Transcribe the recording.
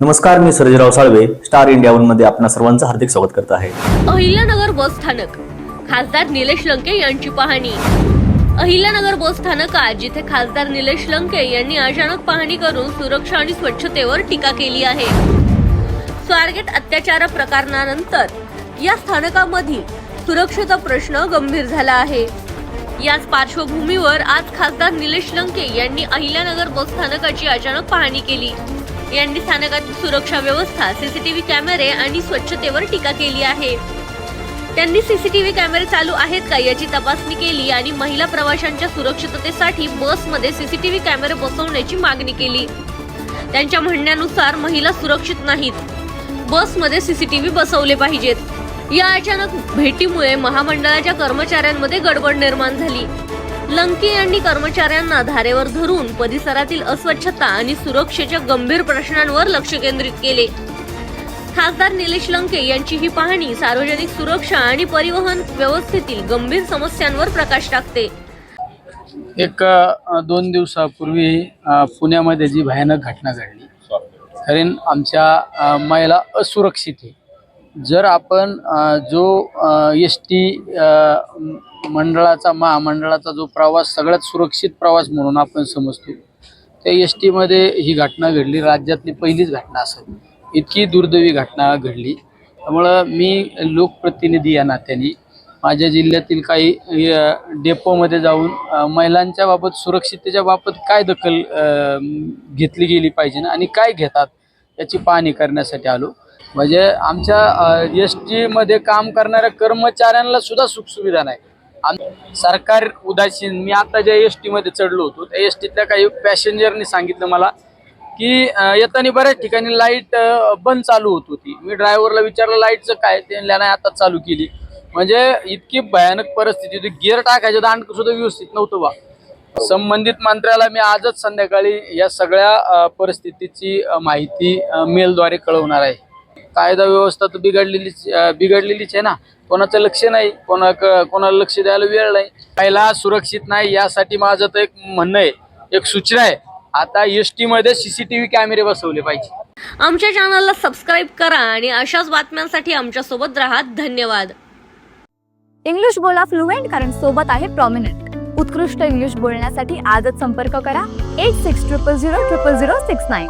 नमस्कार मी Sarjerao Salve star India वनमध्ये आपण सर्वांचं हार्दिक स्वागत करत आहे. अहिल्यानगर बस स्थानक. खासदार निलेश लंके यांची पाहणी. अहिल्यानगर बस स्थानकात जिथे खासदार निलेश लंके यांनी अचानक पाहणी करून सुरक्षा आणि स्वच्छतेवर टीका केली आहे. स्वारगेट अत्याचार प्रकरणानंतर या स्थानकामधील सुरक्षेचा प्रश्न गंभीर झाला आहे. याच पार्श्वभूमीवर आज खासदार निलेश लंके यांनी अहिल्यानगर बस स्थानकाची अचानक पाहणी केली. यांनी स्थानकातील सुरक्षा व्यवस्था सीसीटीव्ही कॅमेरे आणि स्वच्छतेवर टीका केली आहे. त्यांनी सीसीटीव्ही कॅमेरे चालू आहेत का याची तपासणी केली आणि महिला प्रवाशांच्या सुरक्षिततेसाठी बसमध्ये सीसीटीव्ही कॅमेरे बसवण्याची मागणी केली. त्यांच्या म्हणण्यानुसार महिला सुरक्षित नाहीत. बसमध्ये सीसीटीव्ही बसवले पाहिजेत. या अचानक भेटीमुळे महामंडळाच्या कर्मचाऱ्यांमध्ये गडबड निर्माण झाली. लंके यांनी कर्मचाऱ्यांना धारेवर धरून परिसरातील अस्वच्छता आणि सुरक्षेच्या गंभीर प्रश्नांवर लक्ष केंद्रित केले. खासदार निलेश लंके यांची ही पाहणी सार्वजनिक सुरक्षा आणि परिवहन व्यवस्थेतील गंभीर समस्यांवर प्रकाश टाकते. एक दोन दिवसापूर्वी पुण्यामध्ये जी भयानक घटना घडली. कारण आमच्या महिला असुरक्षित आहे. जर आपण जो एस टी मंडळाचा महामंडळाचा जो प्रवास सगळ्यात सुरक्षित प्रवास म्हणून आपण समजतो त्या एस टीमध्ये ही घटना घडली. राज्यातली पहिलीच घटना असेल. इतकी दुर्दैवी घटना घडली. त्यामुळं मी लोकप्रतिनिधी या नात्याने माझ्या जिल्ह्यातील काही डेपोमध्ये जाऊन महिलांच्या बाबत सुरक्षिततेच्या बाबत काय दखल घेतली गेली पाहिजे आणि काय घेतात याची पाहणी करण्यासाठी आलो. म्हणजे आमच्या एस टीमध्ये काम करणाऱ्या कर्मचाऱ्यांना सुद्धा सुखसुविधा नाही. आम- सरकार उदासीन. मी आता ज्या एस टीमध्ये चढलो होतो त्या एस टीतल्या काही पॅसेंजरनी सांगितलं मला की येताना बऱ्याच ठिकाणी लाइट बंद चालू होत होती. मी ड्रायव्हरला विचारलं लाईटचं काय ते आता चालू केली. म्हणजे इतकी भयानक परिस्थिती होती. गिअर टाकायचं दांड सुद्धा व्यवस्थित नव्हतं बा. संबंधित मंत्र्याला मी आजच संध्याकाळी या सगळ्या परिस्थितीची माहिती मेलद्वारे कळवणार आहे. कायदा व्यवस्था तर बिघडलेलीच बिघडलेलीच आहे ना. कोणाचं लक्ष नाही कोणा कोणाला लक्ष द्यायला वेळ नाही. पहिला सुरक्षित नाही यासाठी माझं तर एक म्हणणं आहे एक सूचना आहे. आता एसमध्ये सीसीटीव्ही कॅमेरे बसवले पाहिजे. आमच्या चॅनलला सबस्क्राईब करा आणि अशाच बातम्यांसाठी आमच्यासोबत राहा. धन्यवाद. इंग्लिश बोला फ्लुएंट कारण सोबत आहे प्रॉमिनंट उत्कृष्ट इंग्लिश बोलण्यासाठी आजच संपर्क करा. Eight six triple zero triple zero six nine